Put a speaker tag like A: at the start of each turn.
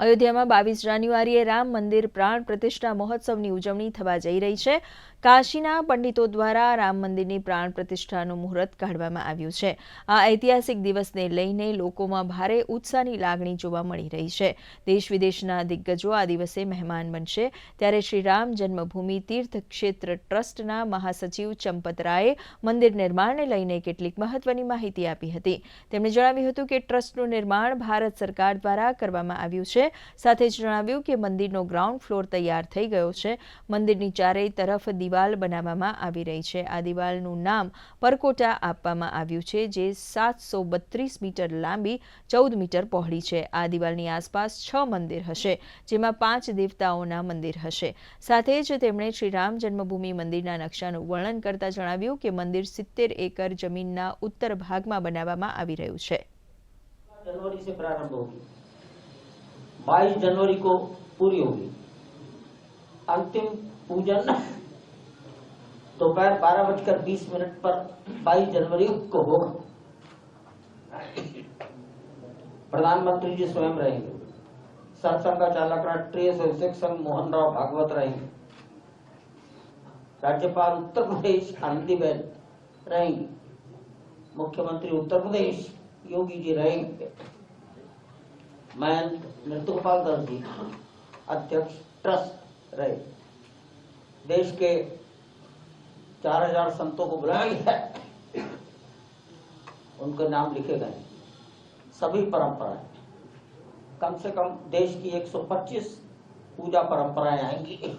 A: અયોધ્યામાં બાવીસ જાન્યુઆરીએ રામ મંદિર પ્રાણ પ્રતિષ્ઠા મહોત્સવની ઉજવણી થવા જઈ રહી છે. કાશીના પંડિતો દ્વારા રામ મંદિરની પ્રાણ પ્રતિષ્ઠાનું મુહૂર્ત કાઢવામાં આવ્યું છે. આ ઐતિહાસિક દિવસને લઈને લોકોમાં ભારે ઉત્સાહની લાગણી જોવા મળી રહી છે. દેશ વિદેશના દિગ્ગજો આ દિવસે મહેમાન બનશે. ત્યારે શ્રી રામ જન્મભૂમિ તીર્થ ક્ષેત્ર ટ્રસ્ટના મહાસચિવ ચંપત મંદિર નિર્માણને લઈને કેટલીક મહત્વની માહિતી આપી હતી. તેમણે જણાવ્યું હતું કે ટ્રસ્ટનું નિર્માણ ભારત સરકાર દ્વારા કરવામાં આવ્યું છે. સાથે જ જણાવ્યું કે મંદિરનો ગ્રાઉન્ડ ફ્લોર તૈયાર થઈ ગયો છે. મંદિરની ચારેય તરફ દિવાલ બનાવવામાં આવી રહી છે. આ દિવાલનું નામ પરકોટા આપવામાં આવ્યું છે, જે સાતસો બત્રીસ મીટર લાંબી, ચૌદ મીટર પહોળી છે. આ દિવાલની આસપાસ છ મંદિર હશે, જેમાં પાંચ દેવતાઓના મંદિર હશે. સાથે જ તેમણે શ્રીરામ જન્મભૂમિ મંદિરના નકશાનું વર્ણન કરતા જણાવ્યું કે મંદિર સિત્તેર એકર જમીનના ઉત્તર ભાગમાં બનાવવામાં આવી રહ્યું છે.
B: જનવરી સે પ્રારંભ હોગી 22 जनवरी को पूरी होगी। अंतिम पूजन दोपहर बारह बजकर बीस मिनट पर 22 जनवरी को होगा। प्रधानमंत्री जी स्वयं रहेंगे। सत्संग का चालक राष्ट्रीय स्वयंसेवक संघ मोहन राव भागवत रहेंगे। राज्यपाल उत्तर प्रदेश आनंदीबेन रहेंगी। मुख्यमंत्री उत्तर प्रदेश योगी जी रहेंगे। मैं नृत्य गोपाल दास जी अध्यक्ष ट्रस्ट रहे। देश के चार हज़ार संतों को बुलाया गया है। उनके नाम लिखे गए सभी परंपराएँ कम से कम देश की 125 पूजा परंपराएँ आएँगी।